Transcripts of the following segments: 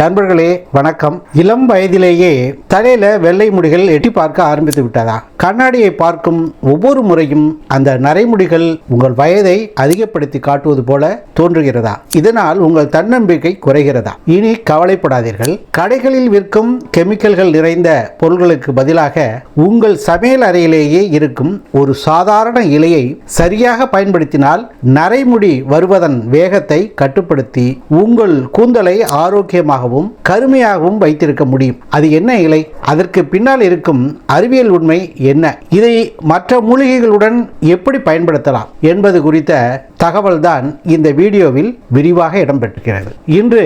நண்பர்களே வணக்கம். இளம் வயதிலேயே தலையில வெள்ளை முடிகள் எட்டி பார்க்க ஆரம்பித்து விட்டதா? கண்ணாடியை பார்க்கும் ஒவ்வொரு முறையும் அந்த நரைமுடிகள் உங்கள் வயதை அதிகப்படுத்தி காட்டுவது போல தோன்றுகிறதா? இதனால் உங்கள் தன்னம்பிக்கை குறைகிறதா? இனி கவலைப்படாதீர்கள். கடைகளில் விற்கும் கெமிக்கல்கள் நிறைந்த பொருட்களுக்கு பதிலாக உங்கள் சமையல் அறையிலேயே இருக்கும் ஒரு சாதாரண இலையை சரியாக பயன்படுத்தினால் நரைமுடி வருவதன் வேகத்தை கட்டுப்படுத்தி உங்கள் கூந்தலை ஆரோக்கியமாகவும் கருமையாகவும் வைத்திருக்க முடியும். அது என்ன இலை? அதற்கு பின்னால் இருக்கும் அறிவியல் உண்மை என்ன? இதை மற்ற மூலிகைகளுடன் எப்படி பயன்படுத்தலாம்? என்பது குறித்த தகவல்தான் இந்த வீடியோவில் விரிவாக இடம்பெற்றிருக்கிறது. இன்று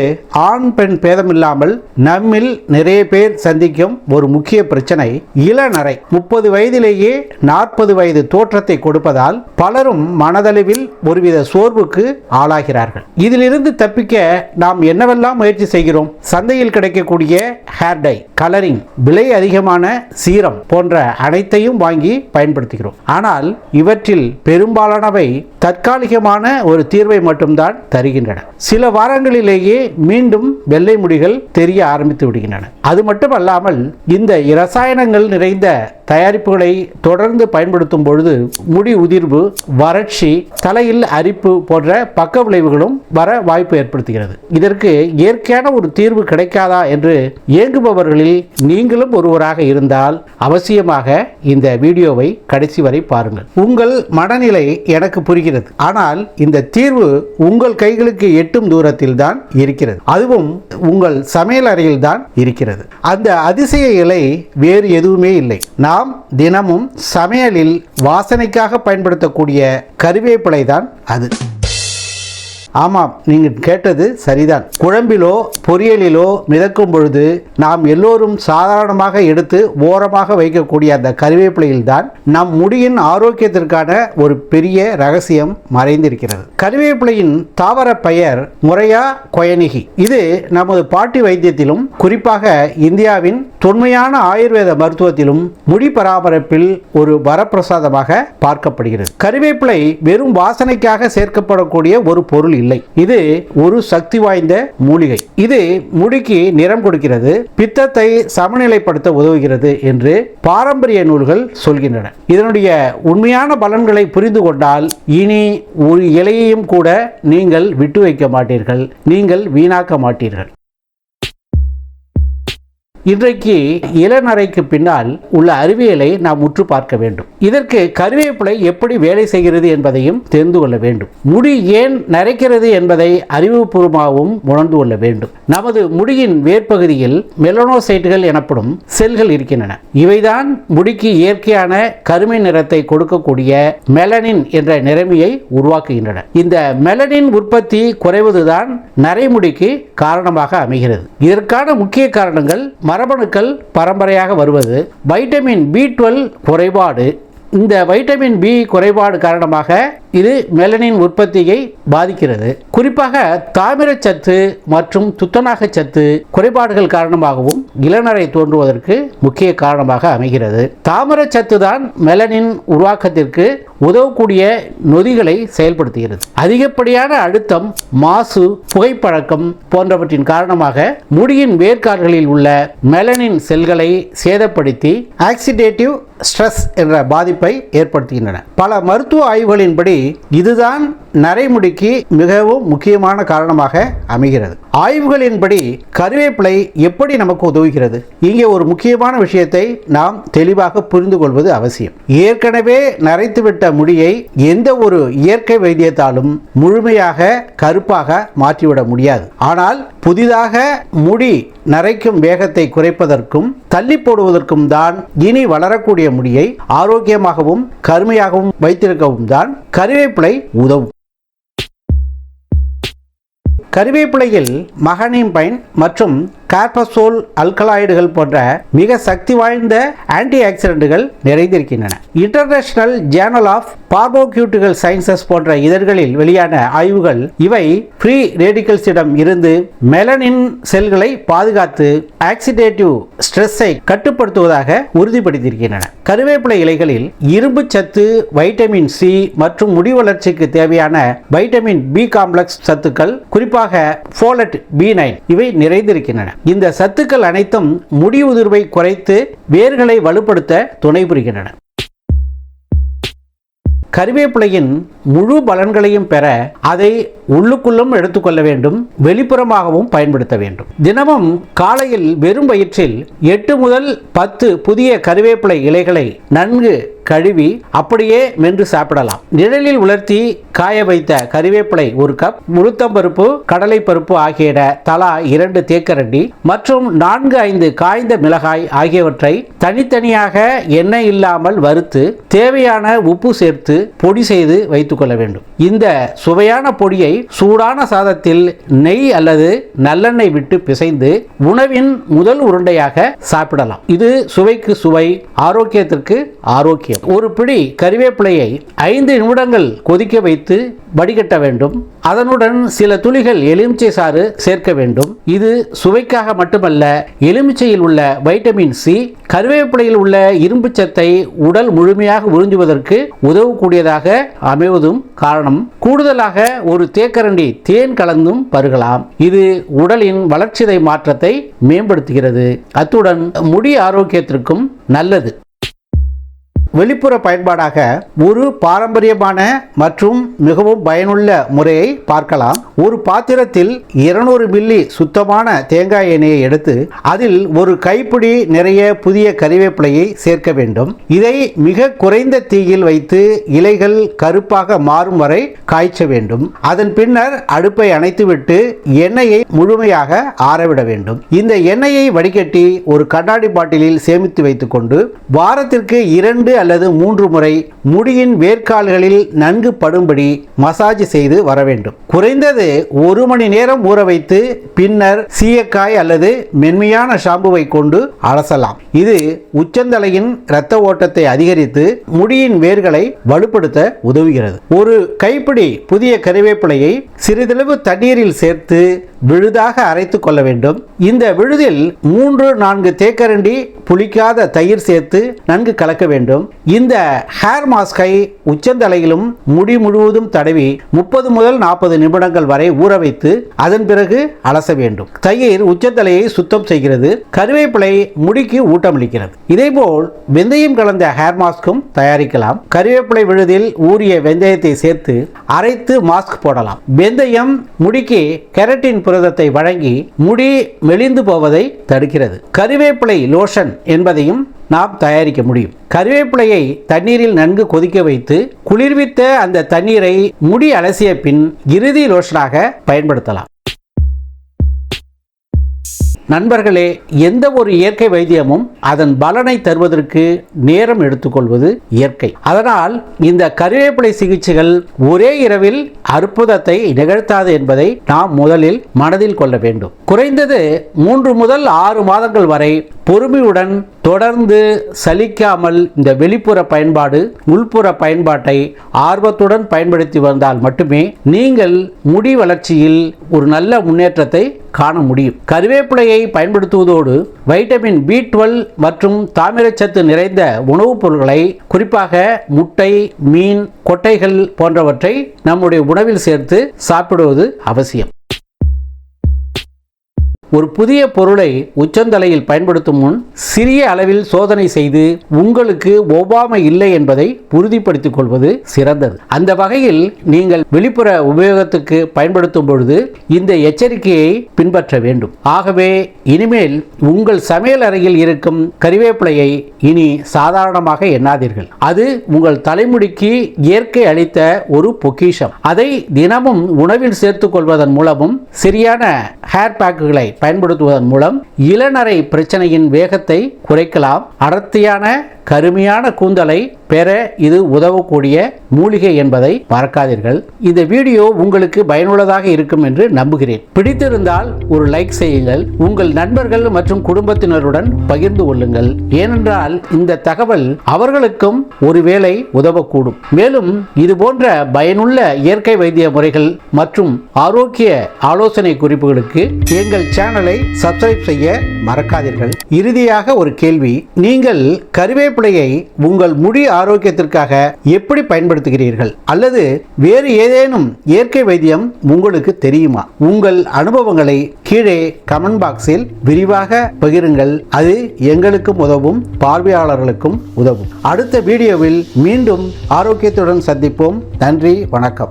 ஆண் பெண் பேதமில்லாமல் நம்மில் நிறைய பேர் சந்திக்கும் ஒரு முக்கிய பிரச்சனை இளநரை. முப்பது வயதிலேயே நாற்பது வயது தோற்றத்தை கொடுப்பதால் பலரும் மனதளவில் ஒருவித சோர்வுக்கு ஆளாகிறார்கள். இதிலிருந்து தப்பிக்க நாம் என்னவெல்லாம் முயற்சி செய்கிறோம்? சந்தையில் கிடைக்கக்கூடிய ஹேர் டை கலரிங் விலை அதிகமான சீரம் போன்ற அனைத்தையும் வாங்கி பயன்படுத்துகிறோம். ஆனால் இவற்றில் பெரும்பாலானவை தற்காலிக தற்காலிகமான ஒரு தீர்வை மட்டும்தான் தருகின்றன. சில வாரங்களிலேயே மீண்டும் வெள்ளை முடிகள் தெரிய ஆரம்பித்து விடுகின்றன. அது மட்டுமல்லாமல் இந்த இரசாயனங்கள் நிறைந்த தயாரிப்புகளை தொடர்ந்து பயன்படுத்தும் பொழுது முடி உதிர்வு வறட்சி தலையில் அரிப்பு போன்ற பக்க விளைவுகளும் வர வாய்ப்பு ஏற்படுத்துகிறது. இதற்கு இயற்கையான ஒரு தீர்வு கிடைக்காதா என்று இயங்குபவர்களில் நீங்களும் ஒருவராக இருந்தால் அவசியமாக இந்த வீடியோவை கடைசி வரை பாருங்கள். உங்கள் மனநிலை எனக்கு புரிகிறது. ஆனால் இந்த தீர்வு உங்கள் கைகளுக்கு எட்டும் தூரத்தில் தான் இருக்கிறது. அதுவும் உங்கள் சமையல் அறையில் தான் இருக்கிறது. அந்த அதிசய இலை வேறு எதுவுமே இல்லை. நான் நாம் தினமும் சமையலில் வாசனைக்காக பயன்படுத்தக்கூடிய கருவேப்பிலை தான் அது. ஆமாம் நீங்கள் கேட்டது சரிதான். குழம்பிலோ பொரியலிலோ மிதக்கும் பொழுது நாம் எல்லோரும் சாதாரணமாக எடுத்து ஓரமாக வைக்கக்கூடிய அந்த கருவேப்பிலையில் தான் நம் முடியின் ஆரோக்கியத்திற்கான ஒரு பெரிய ரகசியம் மறைந்திருக்கிறது. கருவேப்பிலையின் தாவர பெயர் முறையா கொயனிகி. இது நமது பாட்டி வைத்தியத்திலும் குறிப்பாக இந்தியாவின் தொன்மையான ஆயுர்வேத மருத்துவத்திலும் முடி பராமரிப்பில் ஒரு வரப்பிரசாதமாக பார்க்கப்படுகிறது. கருவேப்பிலை வெறும் வாசனைக்காக சேர்க்கப்படக்கூடிய ஒரு பொருள் இல்லை. இது ஒரு சக்தி வாய்ந்த மூலிகை. இது முடிக்கு நிறம் கொடுக்கிறது பித்தத்தை சமநிலைப்படுத்த உதவுகிறது என்று பாரம்பரிய நூல்கள் சொல்கின்றன. இதனுடைய உண்மையான பலன்களை புரிந்து கொண்டால் இனி ஒரு இலையையும் கூட நீங்கள் விட்டு வைக்க மாட்டீர்கள் நீங்கள் வீணாக்க மாட்டீர்கள். இன்றைக்கு இளநரைக்கு பின்னால் உள்ள அறிவியலை நாம் உற்று பார்க்க வேண்டும். இதற்கு கருவேப்பிலை எப்படி வேலை செய்கிறது என்பதையும் தெரிந்து கொள்ள வேண்டும். முடி ஏன் நரைக்கிறது என்பதை அறிவுபூர்வமாகவும் உணர்ந்து கொள்ள வேண்டும். நமது முடியின் வேர்ப்பகுதியில் மெலனோசைட்டுகள் எனப்படும் செல்கள் இருக்கின்றன. இவைதான் முடிக்கு இயற்கையான கருமை நிறத்தை கொடுக்கக்கூடிய மெலனின் என்ற நிறமையை உருவாக்குகின்றன. இந்த மெலனின் உற்பத்தி குறைவதுதான் நரைமுடிக்கு காரணமாக அமைகிறது. இதற்கான முக்கிய காரணங்கள் மரபணுக்கள் பரம்பரையாக வருவது வைட்டமின் பி டுவெல் குறைபாடு இந்த வைட்டமின் பி குறைபாடு காரணமாக இது மெலனின் உற்பத்தியை பாதிக்கிறது. குறிப்பாக தாமிரச்சத்து மற்றும் துத்தநாக சத்து குறைபாடுகள் காரணமாகவும் இளநரை தோன்றுவதற்கு முக்கிய காரணமாக அமைகிறது. தாமிரச்சத்து தான் மெலனின் உருவாக்கத்திற்கு உதவக்கூடிய நொதிகளை செயல்படுத்துகிறது. அதிகப்படியான அழுத்தம் மாசு புகைப்பழக்கம் போன்றவற்றின் காரணமாக முடியின் வேர்க்கால்களில் உள்ள மெலனின் செல்களை சேதப்படுத்தி ஆக்சிடேட்டிவ் ஸ்ட்ரெஸ் என்ற பாதிப்பை ஏற்படுத்துகின்றன. பல மருத்துவ ஆய்வுகளின்படி இதுதான் நரைமுடிக்கு மிகவும் முக்கியமான காரணமாக அமைகிறது. ஆய்வுகளின்படி கருவேப்பிலை எப்படி நமக்கு உதவுகிறது? இங்கே ஒரு முக்கியமான விஷயத்தை நாம் தெளிவாக புரிந்து கொள்வது அவசியம். ஏற்கனவே நரைத்துவிட்ட முடியை எந்த ஒரு இயற்கை வைத்தியத்தாலும் முழுமையாக கருப்பாக மாற்றிவிட முடியாது. ஆனால் புதிதாக முடி நரைக்கும் வேகத்தை குறைப்பதற்கும் தள்ளி போடுவதற்கும் தான் இனி வளரக்கூடிய முடியை ஆரோக்கியமாகவும் கருமையாகவும் வைத்திருக்கவும் தான் கருவேப்பிலை உதவும். கருவேப்பிலையில் மகனிம்பைன் மற்றும் கார்பசோல் அல்கலாய்டுகள் போன்ற மிக சக்தி வாய்ந்த ஆன்டி ஆக்சிடென்ட்கள் நிறைந்திருக்கின்றன. International Journal of Pharmaceutical Sciences போன்ற இதழ்களில் வெளியான ஆய்வுகள் இவை ஃப்ரீ ரேடிக்கல்ஸிடம் இருந்து மெலனின் செல்களை பாதுகாத்து ஆக்சிடேட்டிவ் ஸ்ட்ரெஸ்ஸை கட்டுப்படுத்துவதாக உறுதிப்படுத்தியிருக்கின்றன. கருவேப்பிலை இலைகளில் இரும்பு சத்து வைட்டமின் சி மற்றும் முடி வளர்ச்சிக்கு தேவையான வைட்டமின் பி காம்ப்ளெக்ஸ் சத்துக்கள் குறிப்பாக ஃபோலட் பி நைன் இவை நிறைந்திருக்கின்றன. இந்த சத்துக்கள் அனைத்தும் முடி உதிர்வை குறைத்து வேர்களை வலுப்படுத்த துணை புரிகின்றன. கருவேப்பிலையின் முழு பலன்களையும் பெற அதை உள்ளுக்குள்ளும் எடுத்துக்கொள்ள வேண்டும் வெளிப்புறமாகவும் பயன்படுத்த வேண்டும். தினமும் காலையில் வெறும் வயிற்றில் எட்டு முதல் பத்து புதிய கருவேப்பிலை இலைகளை நன்கு கழுவி அப்படியே மென்று சாப்பிடலாம். நிழலில் உலர்த்தி காய வைத்த கருவேப்பிலை ஒரு கப் முழுத்தம்பருப்பு கடலை பருப்பு ஆகியன தலா இரண்டு தேக்கரண்டி மற்றும் நான்கு ஐந்து காய்ந்த மிளகாய் ஆகியவற்றை தனித்தனியாக எண்ணெய் இல்லாமல் வறுத்து தேவையான உப்பு சேர்த்து பொடி செய்து வைத்துக் கொள்ள வேண்டும். இந்த சுவையான பொடியை சூடான சாதத்தில் நெய் அல்லது நல்லெண்ணெய் விட்டு பிசைந்து உணவின் முதல் உருண்டையாக சாப்பிடலாம். இது சுவைக்கு சுவை ஆரோக்கியத்திற்கு ஆரோக்கியம். ஒரு பிடி கறிவேப்பிலையை ஐந்து நிமிடங்கள் கொதிக்க வைத்து வடிகட்ட வேண்டும். அதனுடன் சில துளிகள் எலுமிச்சை சாறு சேர்க்க வேண்டும். இது சுவைக்காக மட்டுமல்ல எலுமிச்சையில் உள்ள வைட்டமின் சி கருவேப்பிலையில் உள்ள இரும்பு சத்தை உடல் முழுமையாக உறிஞ்சுவதற்கு உதவக்கூடியதாக அமைவதும் காரணம். கூடுதலாக ஒரு தேக்கரண்டி தேன் கலந்தும் பருகலாம். இது உடலின் வளர்ச்சிதை மாற்றத்தை மேம்படுத்துகிறது. அத்துடன் முடி ஆரோக்கியத்திற்கும் நல்லது. வெளிப்புற பயன்பாடாக ஒரு பாரம்பரியமான மற்றும் மிகவும் பயனுள்ள முறையை பார்க்கலாம். ஒரு பாத்திரத்தில் இருநூறு மில்லி சுத்தமான தேங்காய் எண்ணெயை எடுத்து அதில் ஒரு கைப்பிடி நிறைய புதிய கறிவேப்பிலையை சேர்க்க வேண்டும். இதை மிக குறைந்த தீயில் வைத்து இலைகள் கருப்பாக மாறும் வரை காய்ச்ச வேண்டும். அதன் பின்னர் அடுப்பை அணைத்துவிட்டு எண்ணெயை முழுமையாக ஆறவிட வேண்டும். இந்த எண்ணெயை வடிகட்டி ஒரு கண்ணாடி பாட்டிலில் சேமித்து வைத்துக்கொண்டு வாரத்திற்கு இரண்டு அல்லது மூன்று முறை முடியின் வேர்க்கால்களில் நன்கு படும்படி மசாஜ் செய்து வர வேண்டும். குறைந்தது ஒரு மணி நேரம் ஊற வைத்து பின்னர் சீயக்காய் அல்லது மென்மையான ஷாம்புவை கொண்டு அலசலாம். இது உச்சந்தலையின் இரத்த ஓட்டத்தை அதிகரித்து முடியின் வேர்களை வலுப்படுத்த உதவுகிறது. ஒரு கைப்பிடி புதிய கருவேப்பிலையை சிறிதளவு தண்ணீரில் சேர்த்து விழுதாக அரைத்து கொள்ள வேண்டும். இந்த விழுதில் மூன்று நான்கு தேக்கரண்டி புளிக்காத தயிர் சேர்த்து நன்கு கலக்க வேண்டும். இந்த ஹேர் மாஸ்கை உச்சந்தலையிலும் முடி முழுவதும் தடவி முப்பது முதல் நாற்பது நிமிடங்கள் வரை ஊற வைத்து அதன் பிறகு அலச வேண்டும். தயிர் உச்சந்தலையை சுத்தம் செய்கிறது. கருவேப்பிலை முடிக்கு ஊட்டமளிக்கிறது. இதேபோல் வெந்தயம் கலந்த ஹேர் மாஸ்க்கும் தயாரிக்கலாம். கருவேப்பிலை விழுதில் ஊறிய வெந்தயத்தை சேர்த்து அரைத்து மாஸ்க் போடலாம். வெந்தயம் முடிக்கு கெரட்டின் புரதத்தை வழங்கி முடி மெலிந்து போவதை தடுக்கிறது. கருவேப்பிலை லோஷன் என்பதையும் நாம் தயாரிக்க முடியும். கருவேப்பிலையை தண்ணீரில் நன்கு கொதிக்க வைத்து குளிர்வித்த அந்த தண்ணீரை முடி அலசிய பின் இறுதி லோஷனாக பயன்படுத்தலாம். நண்பர்களே எந்த ஒரு இயற்கை வைத்தியமும் அதன் பலனை தருவதற்கு நேரம் எடுத்துக்கொள்வது இயற்கை. அதனால் இந்த கருவேப்பிலை சிகிச்சைகள் ஒரே இரவில் அற்புதத்தை நிகழ்த்தாது என்பதை நாம் முதலில் மனதில் கொள்ள வேண்டும். குறைந்தது மூன்று முதல் ஆறு மாதங்கள் வரை பொறுமையுடன் தொடர்ந்து சலிக்காமல் இந்த வெளிப்புற பயன்பாடு உள்புற பயன்பாட்டை ஆர்வத்துடன் பயன்படுத்தி வந்தால் மட்டுமே நீங்கள் முடி வளர்ச்சியில் ஒரு நல்ல முன்னேற்றத்தை காண முடியும். கருவேப்பிலையை பயன்படுத்துவதோடு வைட்டமின் பி டுவெல் மற்றும் தாமிரச்சத்து நிறைந்த உணவுப் பொருட்களை குறிப்பாக முட்டை மீன் கொட்டைகள் போன்றவற்றை நம்முடைய உணவில் சேர்த்து சாப்பிடுவது அவசியம். ஒரு புதிய பொருளை உச்சந்தலையில் பயன்படுத்தும் முன் சிறிய அளவில் சோதனை செய்து உங்களுக்கு ஒவ்வாமை இல்லை என்பதை உறுதிப்படுத்திக் கொள்வது சிறந்தது. அந்த வகையில் நீங்கள் வெளிப்புற உபயோகத்துக்கு பயன்படுத்தும் பொழுது இந்த எச்சரிக்கையை பின்பற்ற வேண்டும். ஆகவே இனிமேல் உங்கள் சமையல் அறையில் இருக்கும் கறிவேப்பிலையை இனி சாதாரணமாக எண்ணாதீர்கள். அது உங்கள் தலைமுடிக்கு இயற்கை அளித்த ஒரு பொக்கிஷம். அதை தினமும் உணவில் சேர்த்துக் கொள்வதன் மூலமும் சரியான ஹேர் பேக்குகளை பயன்படுத்துவதன் மூலம் இளநரை பிரச்சனையின் வேகத்தை குறைக்கலாம். அடர்த்தியான கருமையான கூந்தலை பெற இது உதவக்கூடிய மூலிகை என்பதை மறக்காதீர்கள். இந்த வீடியோ உங்களுக்கு பயனுள்ளதாக இருக்கும் என்று நம்புகிறேன். பிடித்திருந்தால் ஒரு லைக் செய்யுங்கள். உங்கள் நண்பர்கள் மற்றும் குடும்பத்தினருடன் பகிர்ந்து கொள்ளுங்கள். ஏனென்றால் இந்த தகவல் அவர்களுக்கும் ஒருவேளை உதவக்கூடும். மேலும் இது போன்ற பயனுள்ள இயற்கை வைத்திய முறைகள் மற்றும் ஆரோக்கிய ஆலோசனை குறிப்புகளுக்கு எங்கள் சேனல் சேனலை சப்ஸ்கிரைப் செய்ய மறக்காதீர்கள். இறுதியாக ஒரு கேள்வி. நீங்கள் கருவேப்பிலையை உங்கள் முடி ஆரோக்கியத்திற்காக எப்படி பயன்படுத்துகிறீர்கள்? அல்லது வேறு ஏதேனும் இயற்கை வைத்தியம் உங்களுக்கு தெரியுமா? உங்கள் அனுபவங்களை கீழே கமெண்ட் பாக்ஸில் விரிவாக பகிருங்கள். அது எங்களுக்கும் உதவும் பார்வையாளர்களுக்கும் உதவும். அடுத்த வீடியோவில் மீண்டும் ஆரோக்கியத்துடன் சந்திப்போம். நன்றி வணக்கம்.